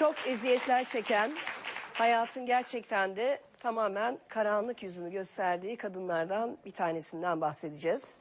çok eziyetler çeken, hayatın gerçekten de tamamen karanlık yüzünü gösterdiği kadınlardan bir tanesinden bahsedeceğiz.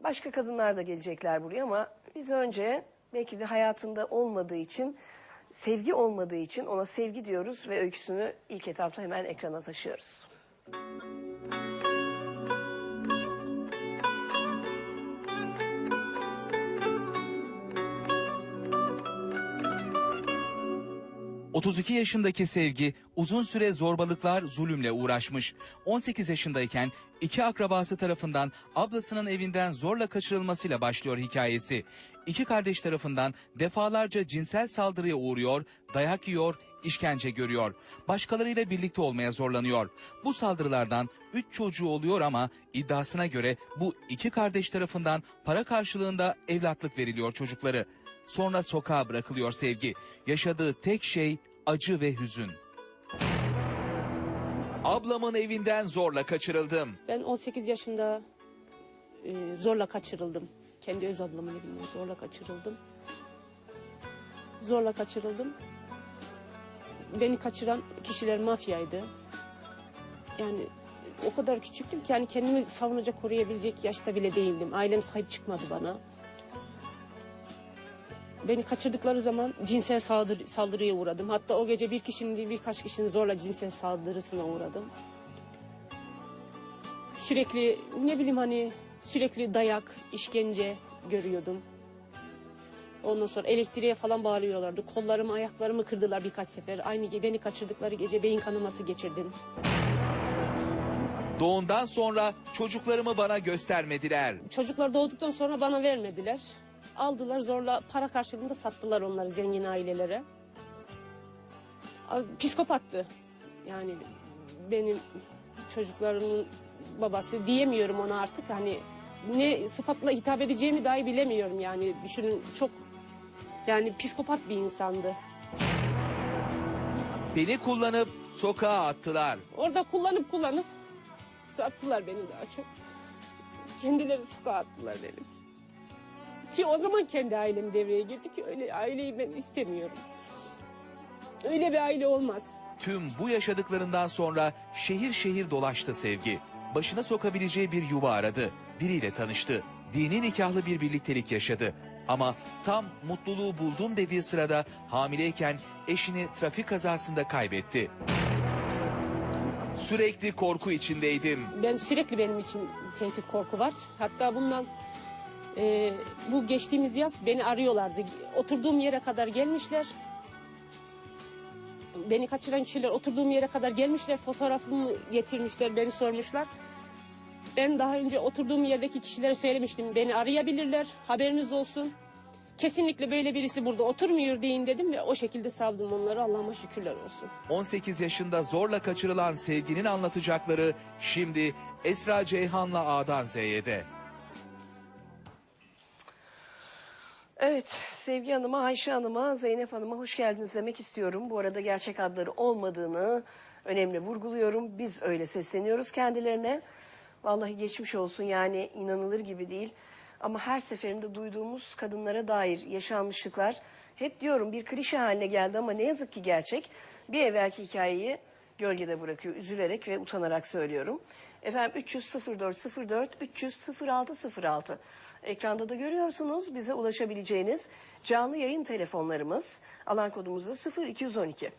Başka kadınlar da gelecekler buraya ama biz önce belki de hayatında olmadığı için, sevgi olmadığı için ona sevgi diyoruz ve öyküsünü ilk etapta hemen ekrana taşıyoruz. – 32 yaşındaki Sevgi uzun süre zorbalıklar, zulümle uğraşmış. 18 yaşındayken iki akrabası tarafından ablasının evinden zorla kaçırılmasıyla başlıyor hikayesi. İki kardeş tarafından defalarca cinsel saldırıya uğruyor, dayak yiyor, işkence görüyor. Başkalarıyla birlikte olmaya zorlanıyor. Bu saldırılardan 3 çocuğu oluyor ama iddiasına göre bu iki kardeş tarafından para karşılığında evlatlık veriliyor çocukları. Sonra sokağa bırakılıyor sevgi. Yaşadığı tek şey acı ve hüzün. Ablamın evinden zorla kaçırıldım. Ben 18 yaşında e, zorla kaçırıldım. Kendi öz ablamın evinden zorla kaçırıldım. Zorla kaçırıldım. Beni kaçıran kişiler mafyaydı. Yani o kadar küçüktüm ki yani kendimi savunacak, koruyabilecek yaşta bile değildim. Ailem sahip çıkmadı bana. Beni kaçırdıkları zaman cinsel saldır, saldırıya uğradım. Hatta o gece bir kişinin değil birkaç kişinin zorla cinsel saldırısına uğradım. Sürekli ne bileyim hani sürekli dayak, işkence görüyordum. Ondan sonra elektriğe falan bağlıyorlardı. Kollarımı, ayaklarımı kırdılar birkaç sefer. Aynı ge- beni kaçırdıkları gece beyin kanaması geçirdim. Doğumdan sonra çocuklarımı bana göstermediler. Çocuklar doğduktan sonra bana vermediler. Aldılar zorla para karşılığında sattılar onları zengin ailelere. Psikopattı. Yani benim çocuklarımın babası diyemiyorum ona artık. Hani ne sıfatla hitap edeceğimi dahi bilemiyorum yani. Düşünün çok yani psikopat bir insandı. Beni kullanıp sokağa attılar. Orada kullanıp kullanıp sattılar beni daha çok. Kendileri sokağa attılar beni. Ki o zaman kendi ailem devreye girdi ki öyle aileyi ben istemiyorum. Öyle bir aile olmaz. Tüm bu yaşadıklarından sonra şehir şehir dolaştı sevgi. Başına sokabileceği bir yuva aradı. Biriyle tanıştı. Dini nikahlı bir birliktelik yaşadı. Ama tam mutluluğu buldum dediği sırada hamileyken eşini trafik kazasında kaybetti. Sürekli korku içindeydim. Ben sürekli benim için tehdit korku var. Hatta bundan e, bu geçtiğimiz yaz beni arıyorlardı. Oturduğum yere kadar gelmişler. Beni kaçıran kişiler oturduğum yere kadar gelmişler. Fotoğrafımı getirmişler, beni sormuşlar. Ben daha önce oturduğum yerdeki kişilere söylemiştim. Beni arayabilirler, haberiniz olsun. Kesinlikle böyle birisi burada oturmuyor deyin dedim ve o şekilde savdım onları. Allah'ıma şükürler olsun. 18 yaşında zorla kaçırılan sevginin anlatacakları şimdi Esra Ceyhan'la A'dan Z'ye Evet, Sevgi Hanım'a, Ayşe Hanım'a, Zeynep Hanım'a hoş geldiniz demek istiyorum. Bu arada gerçek adları olmadığını önemli vurguluyorum. Biz öyle sesleniyoruz kendilerine. Vallahi geçmiş olsun yani inanılır gibi değil. Ama her seferinde duyduğumuz kadınlara dair yaşanmışlıklar hep diyorum bir klişe haline geldi ama ne yazık ki gerçek. Bir evvelki hikayeyi gölgede bırakıyor. Üzülerek ve utanarak söylüyorum. Efendim 300 04 04 300 06 06 Ekranda da görüyorsunuz bize ulaşabileceğiniz canlı yayın telefonlarımız. Alan kodumuz da 0212.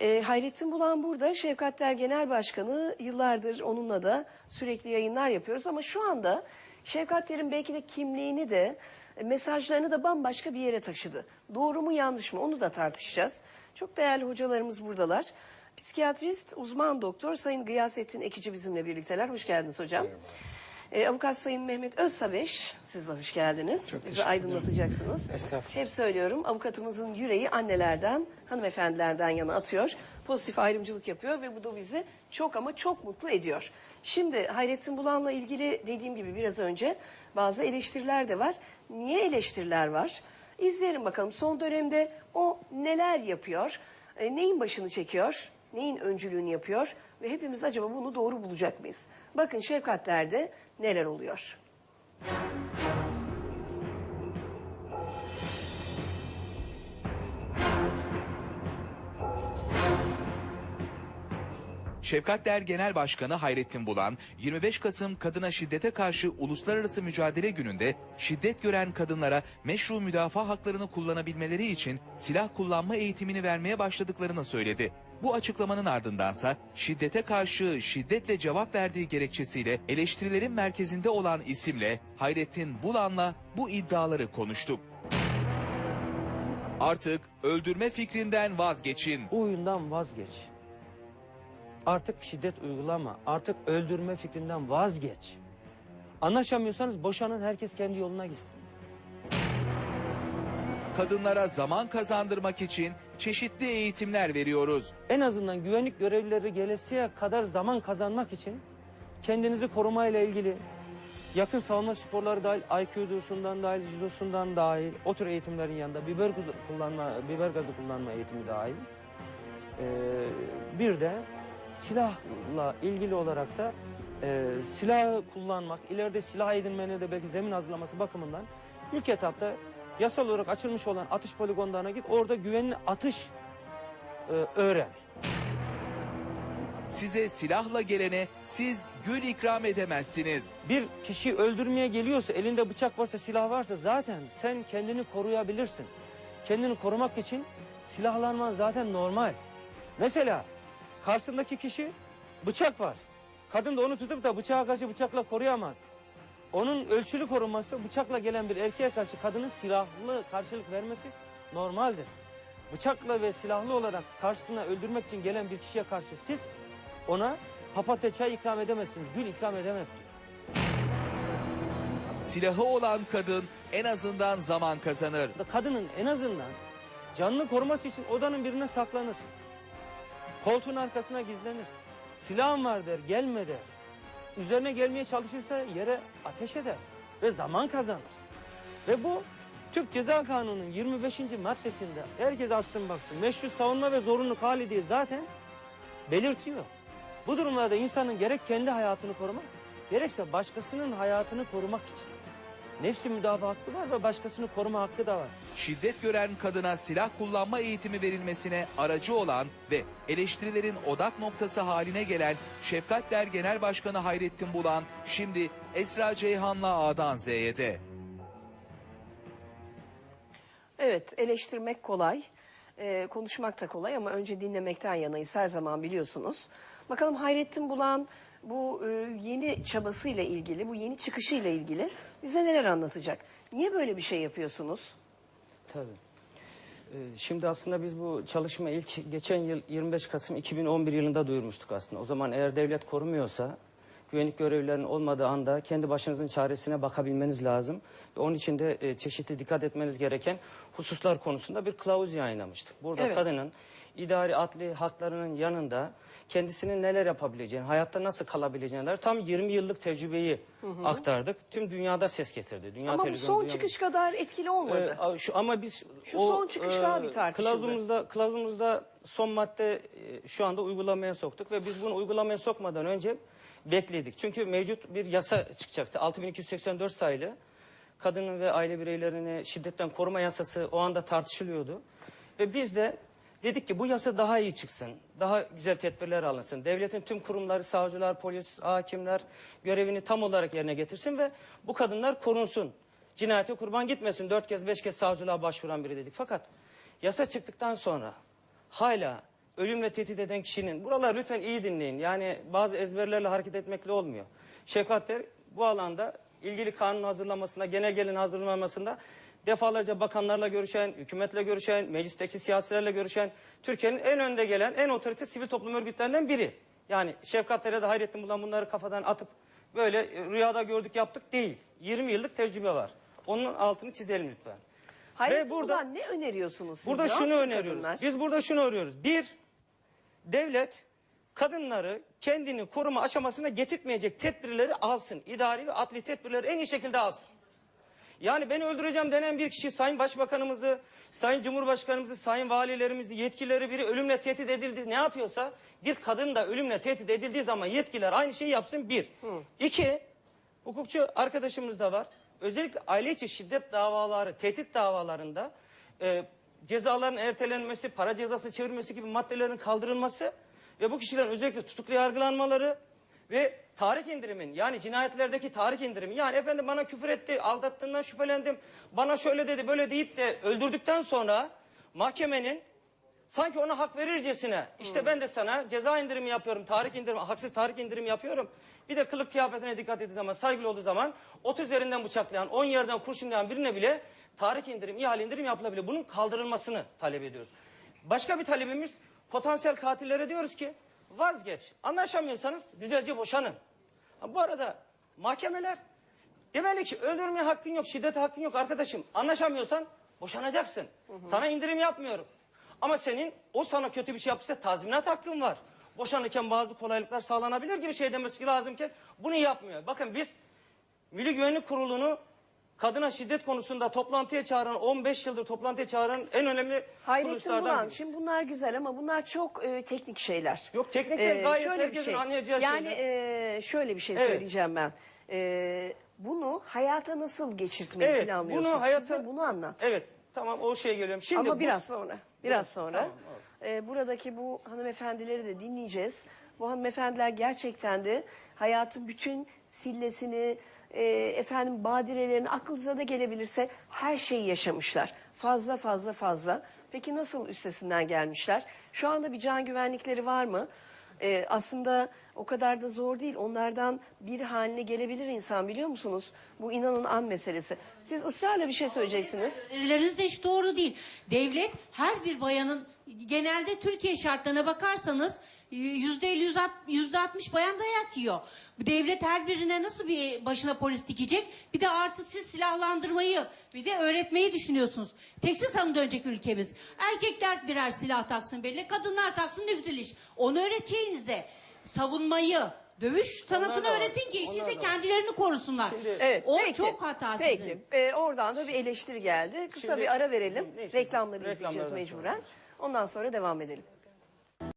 E, Hayrettin Bulan burada. Şefkatler Genel Başkanı yıllardır onunla da sürekli yayınlar yapıyoruz. Ama şu anda Şefkatler'in belki de kimliğini de e, mesajlarını da bambaşka bir yere taşıdı. Doğru mu yanlış mı onu da tartışacağız. Çok değerli hocalarımız buradalar. Psikiyatrist, uzman doktor Sayın Gıyasettin Ekici bizimle birlikteler. Hoş geldiniz hocam. E, avukat Sayın Mehmet Özsabeş, siz de hoş geldiniz. Bizi teşekkür ederim. aydınlatacaksınız. Estağfurullah. Hep söylüyorum avukatımızın yüreği annelerden, hanımefendilerden yana atıyor. Pozitif ayrımcılık yapıyor ve bu da bizi çok ama çok mutlu ediyor. Şimdi Hayrettin Bulan'la ilgili dediğim gibi biraz önce bazı eleştiriler de var. Niye eleştiriler var? İzleyelim bakalım son dönemde o neler yapıyor, e, neyin başını çekiyor, neyin öncülüğünü yapıyor ve hepimiz acaba bunu doğru bulacak mıyız? Bakın Şefkat Der'de neler oluyor? Şefkat Der Genel Başkanı Hayrettin Bulan, 25 Kasım Kadına Şiddete Karşı Uluslararası Mücadele Günü'nde şiddet gören kadınlara meşru müdafaa haklarını kullanabilmeleri için silah kullanma eğitimini vermeye başladıklarını söyledi. Bu açıklamanın ardındansa şiddete karşı şiddetle cevap verdiği gerekçesiyle eleştirilerin merkezinde olan isimle Hayrettin Bulan'la bu iddiaları konuştuk. Artık öldürme fikrinden vazgeçin. Bu oyundan vazgeç. Artık şiddet uygulama. Artık öldürme fikrinden vazgeç. Anlaşamıyorsanız boşanın herkes kendi yoluna gitsin. Kadınlara zaman kazandırmak için çeşitli eğitimler veriyoruz. En azından güvenlik görevlileri gelesiye kadar zaman kazanmak için kendinizi korumayla ilgili yakın savunma sporları dahil, Aikido'sundan dahil, judosundan dahil, o tür eğitimlerin yanında biber kullanma, biber gazı kullanma eğitimi dahil. Ee, bir de silahla ilgili olarak da e, silah kullanmak, ileride silah edinmene de belki zemin hazırlaması bakımından ilk etapta yasal olarak açılmış olan atış poligonlarına git, orada güvenli atış e, öğren. Size silahla gelene siz gül ikram edemezsiniz. Bir kişi öldürmeye geliyorsa, elinde bıçak varsa, silah varsa zaten sen kendini koruyabilirsin. Kendini korumak için silahlanman zaten normal. Mesela karşısındaki kişi bıçak var. Kadın da onu tutup da bıçağa karşı bıçakla koruyamaz. Onun ölçülü korunması bıçakla gelen bir erkeğe karşı kadının silahlı karşılık vermesi normaldir. Bıçakla ve silahlı olarak karşısına öldürmek için gelen bir kişiye karşı siz ona papatya çay ikram edemezsiniz, gül ikram edemezsiniz. Silahı olan kadın en azından zaman kazanır. Kadının en azından canını koruması için odanın birine saklanır. Koltuğun arkasına gizlenir. Silahım var der, gelme der. Üzerine gelmeye çalışırsa yere ateş eder ve zaman kazanır. Ve bu Türk Ceza Kanunu'nun 25. maddesinde herkes aslın baksın meşru savunma ve zorunluluk hali diye zaten belirtiyor. Bu durumlarda insanın gerek kendi hayatını korumak gerekse başkasının hayatını korumak için nefsi müdafaa hakkı var ve başkasını koruma hakkı da var. Şiddet gören kadına silah kullanma eğitimi verilmesine aracı olan ve eleştirilerin odak noktası haline gelen Şefkat Der Genel Başkanı Hayrettin Bulan şimdi Esra Ceyhan'la A'dan Z'ye. Evet eleştirmek kolay, e, konuşmak da kolay ama önce dinlemekten yanayız her zaman biliyorsunuz. Bakalım Hayrettin Bulan bu e, yeni çabasıyla ilgili, bu yeni çıkışıyla ilgili bize neler anlatacak? Niye böyle bir şey yapıyorsunuz? Tabii. Ee, Şimdi aslında biz bu çalışma ilk geçen yıl 25 Kasım 2011 yılında duyurmuştuk aslında. O zaman eğer devlet korumuyorsa güvenlik görevlilerinin olmadığı anda kendi başınızın çaresine bakabilmeniz lazım. Ve onun için de e, çeşitli dikkat etmeniz gereken hususlar konusunda bir kılavuz yayınlamıştık. Burada Evet. kadının idari adli haklarının yanında kendisinin neler yapabileceğini, hayatta nasıl kalabileceğini tam 20 yıllık tecrübeyi aktardık. Tüm dünyada ses getirdi. Dünya Ama bu son dünya- çıkış kadar etkili olmadı. ee, şu ama biz Şu son çıkış daha bir tartışıldı. Kılavuzumuzda kılavuzumuzda son madde e, şu anda uygulamaya soktuk ve biz bunu uygulamaya sokmadan önce bekledik. Çünkü mevcut bir yasa çıkacaktı. 6284 sayılı kadının ve aile bireylerini şiddetten koruma yasası o anda tartışılıyordu. Ve biz de dedik ki bu yasa daha iyi çıksın. Daha güzel tedbirler alınsın. Devletin tüm kurumları, savcılar, polis, hakimler görevini tam olarak yerine getirsin ve bu kadınlar korunsun. Cinayete kurban gitmesin. Dört kez, beş kez savcılığa başvuran biri dedik. Fakat yasa çıktıktan sonra hala ölümle tehdit eden kişinin, buralar lütfen iyi dinleyin. Yani bazı ezberlerle hareket etmekle olmuyor. Şefkat Der bu alanda ilgili kanun hazırlamasında, genelgenin hazırlanmasında defalarca bakanlarla görüşen, hükümetle görüşen, meclisteki siyasilerle görüşen, Türkiye'nin en önde gelen, en otorite sivil toplum örgütlerinden biri. Yani Şefkat Der'e de Hayrettin Bulan bunları kafadan atıp böyle e, rüyada gördük yaptık değil. 20 yıllık tecrübe var. Onun altını çizelim lütfen. Hayrettin burada- Bulan ne öneriyorsunuz siz? Burada şunu öneriyoruz. kadınlar? Biz burada şunu arıyoruz. Bir, devlet kadınları kendini koruma aşamasına getirtmeyecek tedbirleri alsın. İdari ve adli tedbirleri en iyi şekilde alsın. Yani beni öldüreceğim denen bir kişi Sayın Başbakanımızı, Sayın Cumhurbaşkanımızı, Sayın Valilerimizi, yetkileri biri ölümle tehdit edildi ne yapıyorsa bir kadın da ölümle tehdit edildiği zaman yetkiler aynı şeyi yapsın bir. İki, hukukçu arkadaşımız da var. Özellikle aile içi şiddet davaları, tehdit davalarında e, cezaların ertelenmesi, para cezası çevirmesi gibi maddelerin kaldırılması ve bu kişilerin özellikle tutuklu yargılanmaları ve tahrik indirimin yani cinayetlerdeki tahrik indirimi yani efendim bana küfür etti, aldattığından şüphelendim, bana şöyle dedi böyle deyip de öldürdükten sonra mahkemenin sanki ona hak verircesine işte ben de sana ceza indirimi yapıyorum, tahrik indirimi, haksız tahrik indirimi yapıyorum. Bir de kılık kıyafetine dikkat ettiği zaman, saygılı olduğu zaman 30 üzerinden bıçaklayan, 10 yerden kurşunlayan birine bile tahrik indirim, ihale indirim yapılabilir. Bunun kaldırılmasını talep ediyoruz. Başka bir talebimiz potansiyel katillere diyoruz ki vazgeç. Anlaşamıyorsanız güzelce boşanın. Ha, bu arada mahkemeler demeli ki öldürmeye hakkın yok, şiddete hakkın yok arkadaşım. Anlaşamıyorsan boşanacaksın. Sana indirim yapmıyorum. Ama senin o sana kötü bir şey yaptıysa tazminat hakkın var. Boşanırken bazı kolaylıklar sağlanabilir gibi şey demesi lazımken bunu yapmıyor. Bakın biz Milli Güvenlik Kurulu'nu kadına şiddet konusunda toplantıya çağıran 15 yıldır toplantıya çağıran en önemli Hayrettin kuruluşlardan Bulan, birisi. şimdi bunlar güzel ama bunlar çok e, teknik şeyler. Yok, teknik değil, gayet şöyle bir herkesin anlayacağı Yani şeyler. e, şöyle bir şey Evet. söyleyeceğim ben. E, bunu hayata nasıl geçirtmeyi Evet, planlıyorsun? bunu hayata... Bize bunu anlat. Evet, tamam o şeye geliyorum. Şimdi Ama bu- biraz sonra. Biraz sonra. tamam, e, buradaki bu hanımefendileri de dinleyeceğiz. Bu hanımefendiler gerçekten de hayatın bütün sillesini, e, efendim badirelerini aklınıza da gelebilirse her şeyi yaşamışlar. Fazla fazla fazla. Peki nasıl üstesinden gelmişler? Şu anda bir can güvenlikleri var mı? E, aslında o kadar da zor değil. Onlardan bir haline gelebilir insan biliyor musunuz? Bu inanın an meselesi. Siz ısrarla bir şey söyleyeceksiniz. Önerileriniz de hiç doğru değil. Devlet her bir bayanın genelde Türkiye şartlarına bakarsanız yüzde elli yüzde altmış bayan dayak yiyor. Bu Devlet her birine nasıl bir başına polis dikecek? Bir de artı siz silahlandırmayı bir de öğretmeyi düşünüyorsunuz. Teksas'a mı dönecek ülkemiz? Erkekler birer silah taksın belli, kadınlar taksın ne güzel iş. Onu öğreteceğinize savunmayı, dövüş sanatını da var, öğretin ki işte onlar da var. kendilerini korusunlar. Evet, o peki. çok hata Peki. sizin. Ee, oradan da bir eleştiri geldi. Kısa Şimdi- bir ara verelim. Neyse, Reklamları reklamlardan izleyeceğiz sonra. mecburen. Ondan sonra devam edelim.